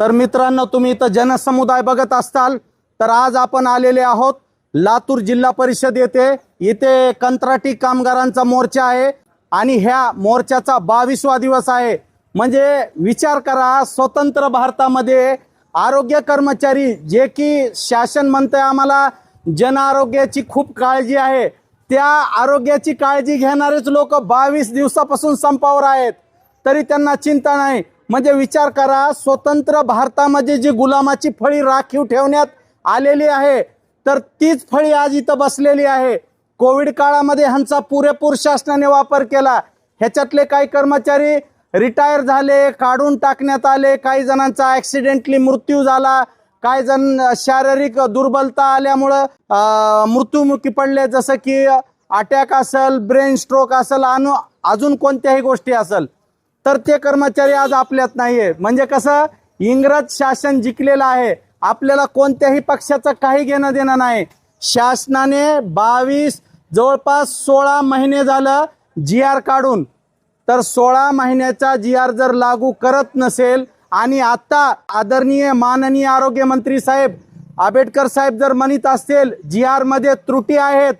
तर मित्रांनो तुम्ही इथं जनसमुदाय बघत असताल तर आज आपण आलेले आहोत लातूर जिल्हा परिषद येथे. इथे कंत्राटी कामगारांचा मोर्चा आहे आणि ह्या मोर्चाचा बावीसवा दिवस आहे. म्हणजे विचार करा स्वतंत्र भारतामध्ये आरोग्य कर्मचारी जे की शासन म्हणतंय आम्हाला जन आरोग्याची खूप काळजी आहे. त्या आरोग्याची काळजी घेणारेच लोक बावीस दिवसापासून संपावर आहेत. तरी त्यांना चिंता नाही. म्हणजे विचार करा स्वतंत्र भारतामध्ये जी गुलामाची फळी राखीव ठेवण्यात आलेली आहे तर तीच फळी आज इथं बसलेली आहे. कोविड काळामध्ये ह्यांचा पुरेपूर शासनाने वापर केला. ह्याच्यातले काही कर्मचारी रिटायर झाले काढून टाकण्यात आले काही जणांचा ॲक्सिडेंटली मृत्यू झाला काही जण शारीरिक दुर्बलता आल्यामुळं मृत्युमुखी पडले जसं की अटॅक असेल ब्रेन स्ट्रोक असेल आणि अजून कोणत्याही गोष्टी असेल. तर ते कर्मचारी आज आपल्यात नाहीये. म्हणजे कसं इंग्रज शासन जिंकलेलं आहे. आपल्याला कोणत्याही पक्षाचं काही घेणं देणं नाही. शासनाने बावीस जवळपास सोळा महिने झालं जी आर काढून. तर सोळा महिन्याचा जी आर जर लागू करत नसेल आणि आता आदरणीय माननीय आरोग्य मंत्री साहेब आंबेडकर साहेब जर म्हणत असतील जी आरमध्ये त्रुटी आहेत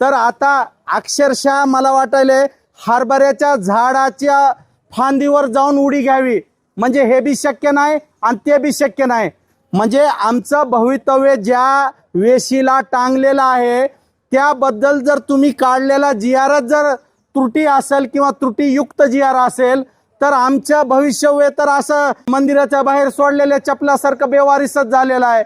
तर आता अक्षरशः मला वाटायले हरभऱ्याच्या झाडाच्या फांदीवर जाऊन उडी घ्यावी. म्हणजे हे बी शक्य नाही आणि ते बी शक्य नाही. म्हणजे आमचं भवितव्य ज्या वेशीला टांगलेलं आहे त्याबद्दल जर तुम्ही काढलेला जियारत जर त्रुटी असेल किंवा त्रुटीयुक्त जियार असेल तर आमचं भविष्यव्य तर असं मंदिराच्या बाहेर सोडलेल्या चपलासारखं बेवारिसच झालेलं आहे.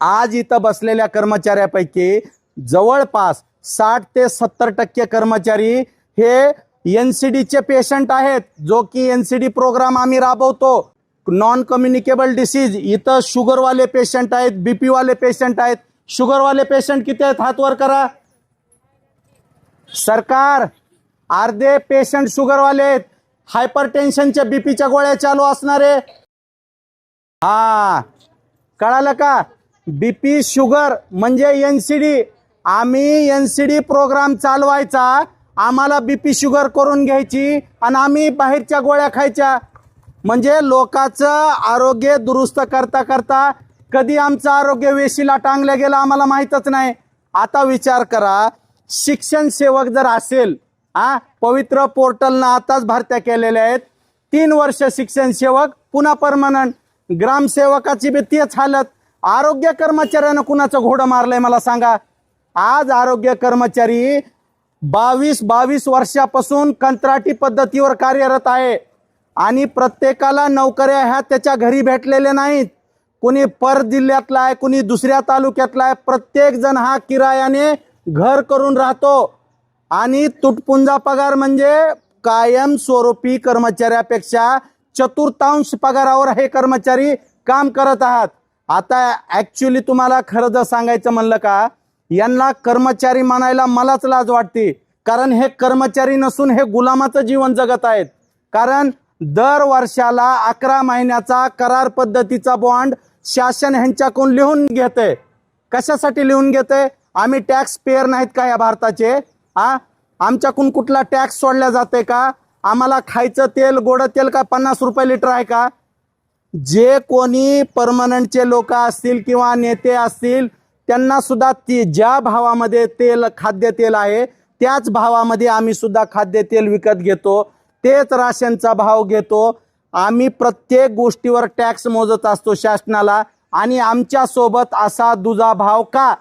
आज इथं बसलेल्या कर्मचाऱ्यापैकी जवळपास साठ ते सत्तर टक्के कर्मचारी हे एन सी डीचे पेशंट आहेत जो की एन सी डी प्रोग्राम आम्ही राबवतो. नॉन कम्युनिकेबल डिसीज इथं शुगरवाले पेशंट आहेत बीपीवाले पेशंट आहेत. शुगरवाले पेशंट किती आहेत? हात वर करा. सरकार अर्धे पेशंट शुगरवाले आहेत. हायपर टेन्शनच्या बीपीच्या गोळ्या चालू असणारे हा. कळालं का? बीपी शुगर म्हणजे एनसीडी आम्ही एनसीडी प्रोग्राम चालवायचा. आम्हाला बीपी शुगर करून घ्यायची आणि आम्ही बाहेरच्या गोळ्या खायच्या. म्हणजे लोकांचं आरोग्य दुरुस्त करता करता कधी आमचं आरोग्य वेशीला टांगलं गेलं आम्हाला माहीतच नाही. आता विचार करा शिक्षण सेवक जर असेल हा पवित्र पोर्टलनं आताच भरत्या केलेल्या आहेत. तीन वर्ष शिक्षण सेवक पुन्हा परमनंट ग्रामसेवकाची बी तेच हालत. आरोग्य कर्मचाऱ्यानं कुणाचं घोडं मारलंय मला सांगा. आज आरोग्य कर्मचारी बावीस बावीस वर्षापासून कंत्राटी पद्धतीवर कार्यरत आहे. आणि प्रत्येकाला नोकऱ्या ह्या त्याच्या घरी भेटलेल्या नाहीत. कुणी पर जिल्ह्यातला आहे कुणी दुसऱ्या तालुक्यातला आहे. प्रत्येक जण हा किरायाने घर करून राहतो. आणि तुटपुंजा पगार म्हणजे कायम स्वरूपी कर्मचाऱ्यापेक्षा चतुर्थांश पगारावर हे कर्मचारी काम करत आहात. आता ॲक्च्युली तुम्हाला खरं जर सांगायचं म्हणलं का यांना कर्मचारी म्हणायला मलाच लाज वाटते. कारण हे कर्मचारी नसून हे गुलामाचं जीवन जगत आहेत. कारण दर वर्षाला अकरा महिन्याचा करार पद्धतीचा बॉन्ड शासन ह्यांच्याकडून लिहून घेते. कशासाठी लिहून घेते? आम्ही टॅक्स पेअर नाहीत का या भारताचे? आ? आमच्याकडून कुठला टॅक्स सोडला जाते का? आम्हाला खायचं तेल गोड तेल का पन्नास रुपये लिटर आहे का? जे कोणी परमनंटचे लोक असतील किंवा नेते असतील त्यांना सुद्धा ती ज्या भावामध्ये तेल खाद्यतेल आहे त्याच भावामध्ये आम्ही सुद्धा खाद्यतेल विकत घेतो. तेच राशनचा भाव घेतो. आम्ही प्रत्येक गोष्टीवर टॅक्स मोजत असतो शासनाला आणि आमच्यासोबत असा दुजा भाव का?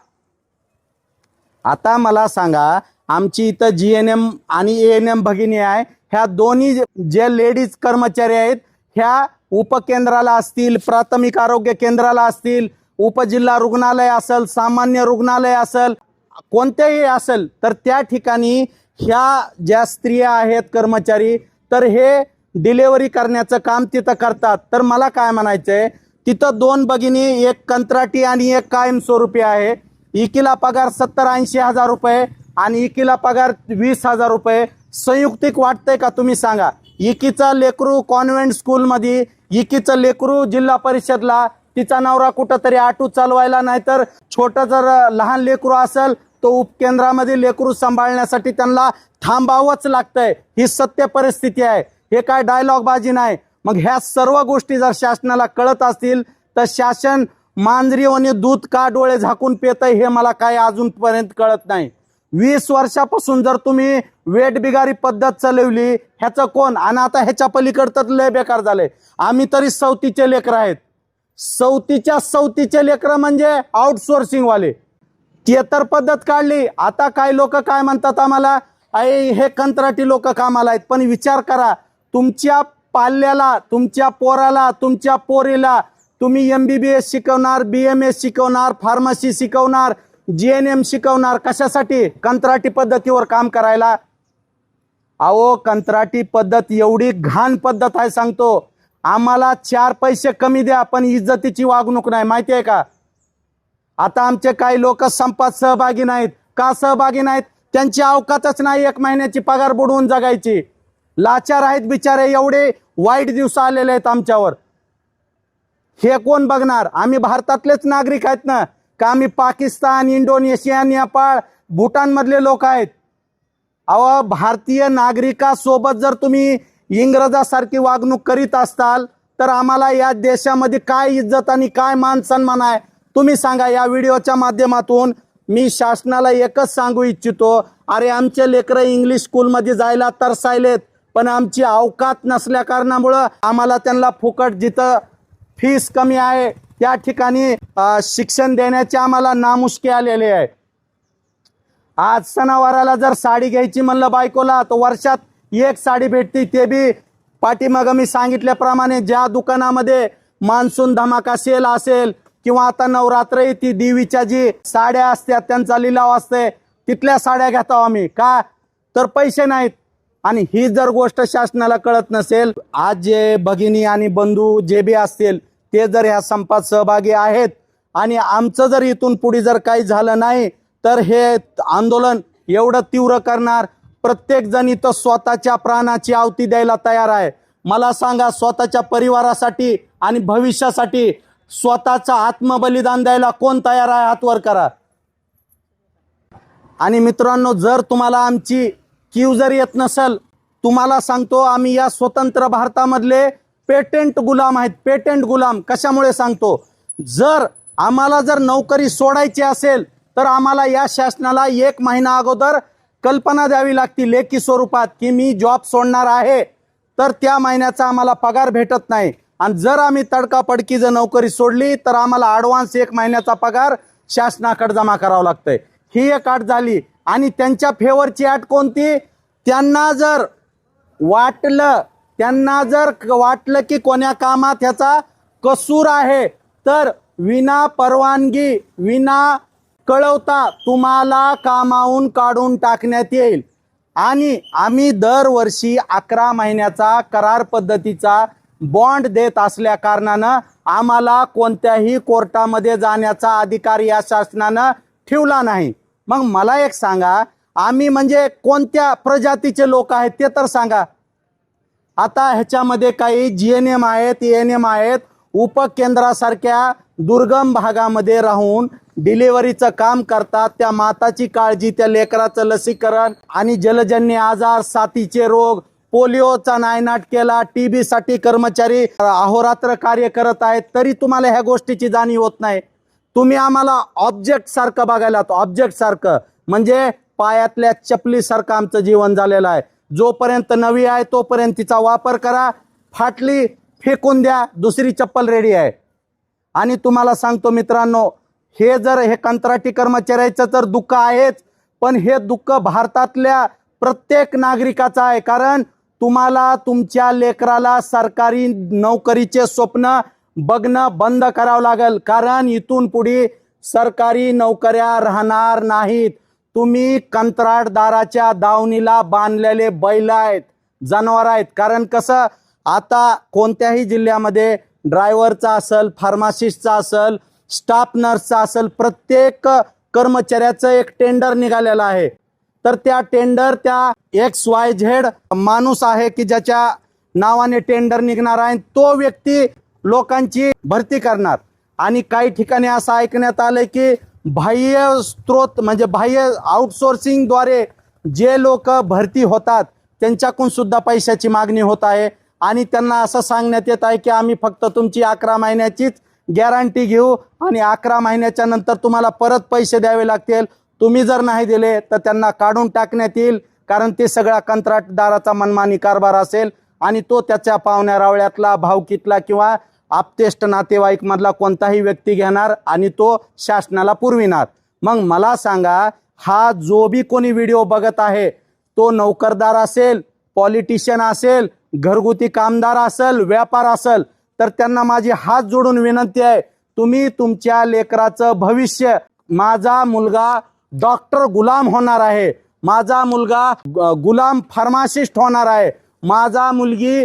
आता मला सांगा आमची इथं जी एन एम आणि ए एन एम भगिनी आहे ह्या दोन्ही जे लेडीज कर्मचारी आहेत ह्या उपकेंद्राला असतील प्राथमिक आरोग्य केंद्राला असतील उपजिल्हा रुग्णालय असेल सामान्य रुग्णालय असेल कोणत्याही असेल तर त्या ठिकाणी ह्या ज्या स्त्रिया आहेत कर्मचारी तर हे डिलेवरी करण्याचं काम तिथं करतात. तर मला काय म्हणायचं आहे तिथं दोन भगिनी एक कंत्राटी आणि एक कायमस्वरूपी आहे. इकीला पगार सत्तर ऐंशी हजार रुपये आणि इकीला पगार वीस हजार रुपये. संयुक्तिक वाटतंय का तुम्ही सांगा? इकीचा लेकरू कॉन्व्हेंट स्कूलमध्ये इकीचं लेकरू जिल्हा परिषदला तिचा नवरा कुठं तरी आटू चालवायला नाहीतर छोटं जर लहान लेकरू असेल तो उपकेंद्रामध्ये लेकरू सांभाळण्यासाठी त्यांना थांबावंच लागतंय. ही सत्य परिस्थिती आहे. हे काय डायलॉगबाजी नाही. मग ह्या सर्व गोष्टी जर शासनाला कळत असतील तर शासन मांजरीवाने दूध का डोळे झाकून पेतय हे मला काय अजूनपर्यंत कळत नाही. वीस वर्षापासून जर तुम्ही वेट बिगारी पद्धत चालवली ह्याचं कोण? आणि आता ह्याच्या पलीकडं तर लय बेकार झालंय. आम्ही तरी सवतीचे लेकर आहेत. सवतीच्या सवतीचे लेकर म्हणजे आउटसोर्सिंग वाले. तर पद्धत काढली. आता काय लोक काय म्हणतात आम्हाला? अय हे कंत्राटी लोक कामाला आहेत. पण विचार करा तुमच्या पाल्याला तुमच्या पोराला तुमच्या पोरीला तुम्ही एम बी बी एस शिकवणार बी एम एस शिकवणार फार्मसी शिकवणार जी एन एम शिकवणार कशासाठी? कंत्राटी पद्धतीवर काम करायला. अहो कंत्राटी पद्धत एवढी घाण पद्धत आहे सांगतो. आम्हाला चार पैसे कमी द्या पण इज्जतीची वागणूक नाही माहिती आहे का? आता आमचे काही लोक संपात सहभागी नाहीत. का सहभागी नाहीत? त्यांची अवकातच नाही एक महिन्याची पगार बुडवून जगायची. लाचार आहेत बिचारे एवढे वाईट दिवस आलेले आहेत आमच्यावर. हे कोण बघणार? आम्ही भारतातलेच नागरिक आहेत ना? का आम्ही पाकिस्तान इंडोनेशिया नेपाळ भूटानमधले लोक आहेत? अहो भारतीय नागरिकासोबत जर तुम्ही इंग्रजासारखी वागणूक करीत असताल तर आम्हाला या देशामध्ये काय इज्जत आणि काय मान सन्मान आहे तुम्ही सांगा. या व्हिडिओच्या माध्यमातून मी शासनाला एकच सांगू इच्छितो अरे आमचे लेकरं इंग्लिश स्कूलमध्ये जायला तरसायलेत पण आमची अवकात नसल्या कारणामुळं आम्हाला त्यांना फुकट जिथं फीस कमी आहे त्या ठिकाणी शिक्षण देण्याचे आम्हाला नामुष्की आलेले आहे. आज सणावाराला जर साडी घ्यायची म्हणलं बायकोला तर वर्षात एक साडी भेटती ते बी पाठीमागं मी सांगितल्याप्रमाणे ज्या दुकानामध्ये मान्सून धमाका सेल असेल किंवा आता नवरात्र येते देवीच्या जी साड्या असतात त्यांचा लिलाव असते तिथल्या साड्या घेतो आम्ही. का? तर पैसे नाहीत. आणि ही जर गोष्ट शासनाला कळत नसेल आज जे भगिनी आणि बंधू जे बी असतील ते जर ह्या संपात सहभागी आहेत आणि आमचं जर इथून पुढे जर काही झालं नाही तर हे आंदोलन एवढं तीव्र करणार प्रत्येक जण इथं स्वतःच्या प्राणाची आवती द्यायला तयार आहे. मला सांगा स्वतःच्या परिवारासाठी आणि भविष्यासाठी स्वतःचा आत्मबलिदान द्यायला कोण तयार आहे? हातवर करा. आणि मित्रांनो जर तुम्हाला आमची कीव जर येत नसेल तुम्हाला सांगतो आम्ही या स्वतंत्र भारतामधले पेटेंट गुलाम आहेत. पेटेंट गुलाम कशामुळे सांगतो? जर आम्हाला जर नोकरी सोडायची असेल तर आम्हाला या शासनाला एक महिना अगोदर कल्पना द्यावी लागती लेखी स्वरूपात की मी जॉब सोडणार आहे तर त्या महिन्याचा आम्हाला पगार भेटत नाही. आणि जर आम्ही तडकापडकी जर नोकरी सोडली तर आम्हाला ॲडव्हान्स एक महिन्याचा पगार शासनाकडे जमा करावा लागतंय. ही एक अट झाली. आणि त्यांच्या फेवरची अट कोणती? त्यांना जर वाटलं त्यांना जर क- वाटलं की कोण्या कामात ह्याचा कसूर आहे तर विना परवानगी विना कळवता तुम्हाला कामावून काढून टाकण्यात येईल. आणि आम्ही दरवर्षी अकरा महिन्याचा करार पद्धतीचा बॉन्ड देत असल्या कारणानं आम्हाला कोणत्याही कोर्टामध्ये जाण्याचा अधिकार या शासनानं ठेवला नाही. मग मला एक सांगा आम्ही म्हणजे कोणत्या प्रजातीचे लोक आहेत ते तर सांगा. आता ह्याच्यामध्ये काही जी एन एम आहेत ए एन एम आहेत उपकेंद्रासारख्या दुर्गम भागामध्ये राहून डिलिव्हरीचं काम करतात. त्या माताची काळजी त्या लेकराचं लसीकरण आणि जलजन्य आजार साथीचे रोग पोलिओचा नायनाट केला. टी बीसाठी कर्मचारी अहोरात्र कार्य करत आहेत. तरी तुम्हाला ह्या गोष्टीची जाणीव होत नाही. तुम्ही आम्हाला ऑब्जेक्ट सारखं बघायला ऑब्जेक्ट सारखं. म्हणजे पायातल्या चपलीसारखं आमचं जीवन झालेलं आहे. जोपर्यंत नवी आहे तोपर्यंत तिचा वापर करा. फाटली फेकून द्या. दुसरी चप्पल रेडी आहे. आणि तुम्हाला सांगतो मित्रांनो हे जर हे कंत्राटी कर्मचाऱ्याचं तर दुःख आहेच पण हे दुःख भारतातल्या प्रत्येक नागरिकाचं आहे. कारण तुम्हाला तुमच्या लेकराला सरकारी नोकरीचे स्वप्न बघणं बंद करावं लागेल. कारण इथून पुढे सरकारी नोकऱ्या राहणार नाहीत. तुम्ही कंत्राटदाराच्या दावणीला बांधलेले बैल आहेत जनावर आहेत. कारण कसं आता कोणत्याही जिल्ह्यामध्ये ड्रायव्हरचा असेल फार्मासिस्टचा असेल स्टाफ नर्सचा असेल प्रत्येक कर्मचाऱ्याचं एक टेंडर निघालेलं आहे. तर त्या टेंडर त्या एक्स वाय झेड माणूस आहे की ज्याच्या नावाने टेंडर निघणार आहे. तो व्यक्ती लोकांची भरती करणार. आणि काही ठिकाणी असं ऐकण्यात आलंय की बाह्य स्त्रोत म्हणजे बाह्य आउटसोर्सिंगद्वारे जे लोक भरती होतात त्यांच्याकडून सुद्धा पैशाची मागणी होत आहे. आणि त्यांना असं सांगण्यात येत आहे की आम्ही फक्त तुमची अकरा महिन्याचीच गॅरंटी घेऊ आणि अकरा महिन्याच्या नंतर तुम्हाला परत पैसे द्यावे लागतील. तुम्ही जर नाही दिले तर त्यांना काढून टाकण्यात येईल कारण ते सगळ्या कंत्राटदाराचा मनमानी कारभार असेल आणि तो त्याच्या पाहुण्या रावळ्यातला भावकीतला किंवा आपतेष्ट नातेवाईकमधला कोणताही व्यक्ती घेणार आणि तो शासनाला पुरविणार. मग मला सांगा हा जो बी कोणी व्हिडिओ बघत आहे तो नोकरदार असेल पॉलिटिशियन असेल घरगुती कामदार असेल व्यापार असेल तर त्यांना माझी हात जोडून विनंती आहे तुम्ही तुमच्या लेकराचं भविष्य माझा मुलगा डॉक्टर गुलाम होणार आहे माझा मुलगा ग- गुलाम फार्मासिस्ट होणार आहे माझा मुलगी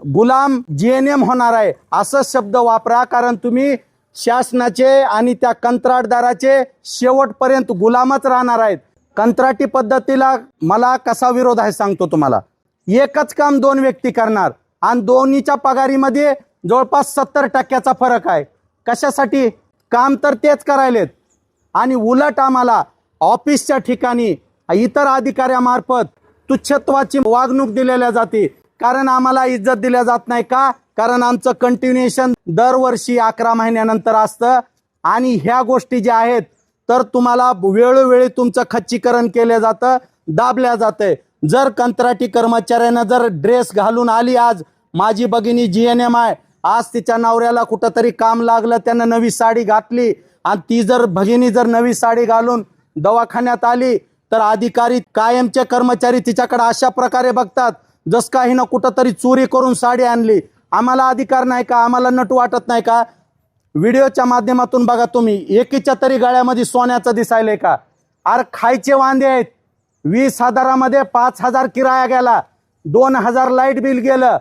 गुलाम जी एन एम होणार आहे असं शब्द वापरा कारण तुम्ही शासनाचे आणि त्या कंत्राटदाराचे शेवटपर्यंत गुलामच राहणार आहेत. कंत्राटी पद्धतीला मला कसा विरोध आहे सांगतो तुम्हाला. एकच काम दोन व्यक्ती करणार. आणि दोन्हीच्या पगारीमध्ये जवळपास सत्तर टक्क्याचा फरक आहे. कशासाठी? काम तर तेच करायलेत. आणि उलट आम्हाला ऑफिसच्या ठिकाणी इतर अधिकाऱ्यामार्फत तुच्छत्वाची वागणूक दिलेल्या जाते. कारण आम्हाला इज्जत दिल्या जात नाही का? कारण आमचं कंटिन्युएशन दरवर्षी अकरा महिन्यानंतर असतं. आणि ह्या गोष्टी ज्या आहेत तर तुम्हाला वेळोवेळी तुमचं खच्चीकरण केलं जातं दाबल्या जातं जर कंत्राटी कर्मचाऱ्यानं जर ड्रेस घालून आली आज माझी भगिनी जी एन एम आय आज तिच्या नवऱ्याला कुठंतरी काम लागलं त्यानं नवी साडी घातली आणि ती जर भगिनी जर नवी साडी घालून दवाखान्यात आली तर अधिकारी कायमचे कर्मचारी तिच्याकडे अशा प्रकारे बघतात जस का हिनं कुठंतरी चोरी करून साडी आणली. आम्हाला अधिकार नाही का? आम्हाला नट वाटत नाही का? व्हिडिओच्या माध्यमातून बघा तुम्ही एकीच्या तरी गळ्यामध्ये सोन्याचं दिसायलंय का? अरे खायचे वांदे आहेत. वीस हजारामध्ये पाच हजार किराया गेला. दोन हजार लाइट बिल गेलं.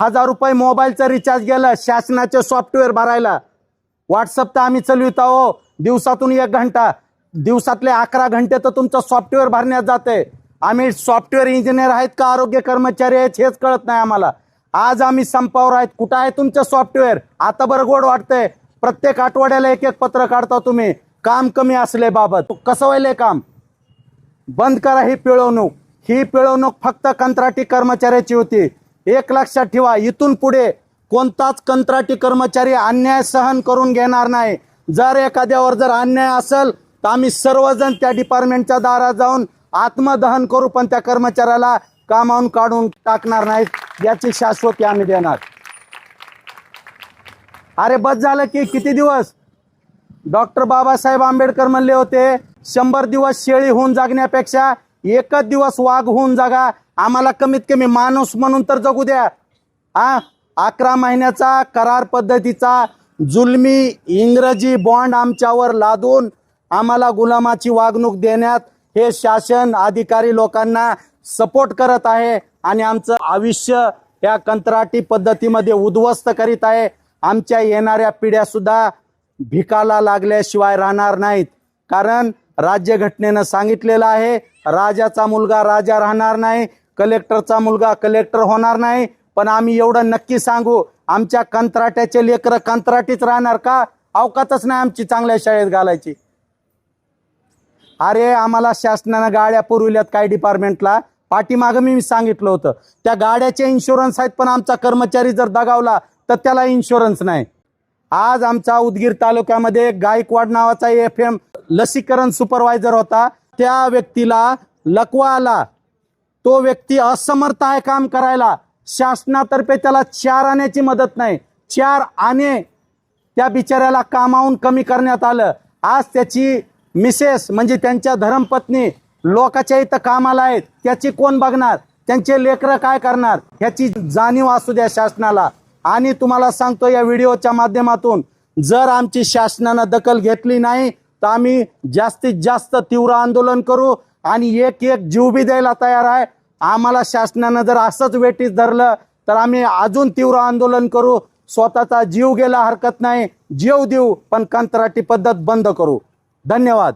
हजार रुपये मोबाईलचं रिचार्ज गेलं. शासनाचे सॉफ्टवेअर भरायला. व्हॉट्सअप तर आम्ही चालवित आहो. दिवसातून एक घंटा. दिवसातले अकरा घंटे तर तुमचं सॉफ्टवेअर भरण्यात जाते. आम्ही सॉफ्टवेअर इंजिनियर आहेत का आरोग्य कर्मचारी आहेत हेच कळत नाही आम्हाला. आज आम्ही संपावर आहेत. कुठं आहे तुमचं सॉफ्टवेअर आता बरं गोड वाटतंय. प्रत्येक आठवड्याला एक एक पत्र काढता तुम्ही. काम कमी असले बाबत. कसं व्हायलंय काम? बंद करा ही पिळवणूक. ही पिळवणूक फक्त कंत्राटी कर्मचाऱ्याची होती. एक लक्षात ठेवा इथून पुढे कोणताच कंत्राटी कर्मचारी अन्याय सहन करून घेणार नाही. जर एखाद्यावर जर अन्याय असेल तर आम्ही सर्वजण त्या डिपार्टमेंटच्या दारात जाऊन आत्मदहन करू पण त्या कर्मचाऱ्याला कामावून काढून टाकणार नाहीत याची शाश्वती आम्ही देणार. अरे बस झालं की किती दिवस? डॉक्टर बाबासाहेब आंबेडकर म्हणले होते शंभर दिवस शेळी होऊन जगण्यापेक्षा एकच दिवस वाघ होऊन जगा. आम्हाला कमीत कमी माणूस म्हणून तर जगू द्या. हा? अकरा महिन्याचा करार पद्धतीचा जुलमी इंग्रजी बॉन्ड आमच्यावर लादून आम्हाला गुलामाची वागणूक देण्यात हे शासन अधिकारी लोकांना सपोर्ट करत आहे आणि आमचं आयुष्य या कंत्राटी पद्धतीमध्ये उद्ध्वस्त करीत आहे. आमच्या येणाऱ्या पिढ्यासुद्धा भिकाला लागल्याशिवाय राहणार नाहीत. कारण राज्यघटनेनं सांगितलेलं आहे राजाचा मुलगा राजा राहणार नाही कलेक्टरचा मुलगा कलेक्टर होणार नाही. पण आम्ही एवढं नक्की सांगू आमच्या कंत्राट्याचे लेकरं कंत्राटीच राहणार का? अवकातच नाही आमची चांगल्या शाळेत घालायची. अरे आम्हाला शासनानं गाड्या पुरविल्यात काय डिपार्टमेंटला पाठीमागं मी सांगितलं होतं. त्या गाड्याचे इन्शुरन्स आहेत पण आमचा कर्मचारी जर दगावला तर त्याला इन्शुरन्स नाही. आज आमचा उदगीर तालुक्यामध्ये गायकवाड नावाचा एफ एम लसीकरण सुपरवायझर होता त्या व्यक्तीला लकवा आला तो व्यक्ती असमर्थ आहे काम करायला. शासनातर्फे त्याला चार आण्याची मदत नाही. चार आणे त्या बिचाऱ्याला कामावून कमी करण्यात आलं. आज त्याची मिसेस म्हणजे त्यांच्या धर्मपत्नी लोकाच्या इथं कामाला आहेत. त्याची कोण बघणार? त्यांचे लेकरं काय करणार? ह्याची जाणीव असू द्या शासनाला. आणि तुम्हाला सांगतो या व्हिडिओच्या माध्यमातून जर आमची शासनानं दखल घेतली नाही तर आम्ही जास्तीत जास्त तीव्र आंदोलन करू आणि एक एक जीव बी द्यायला तयार आहे. आम्हाला शासनानं जर असंच वेटीस धरलं तर आम्ही अजून तीव्र आंदोलन करू. स्वतःचा जीव गेला हरकत नाही. जीव देऊ पण कंत्राटी पद्धत बंद करू. धन्यवाद.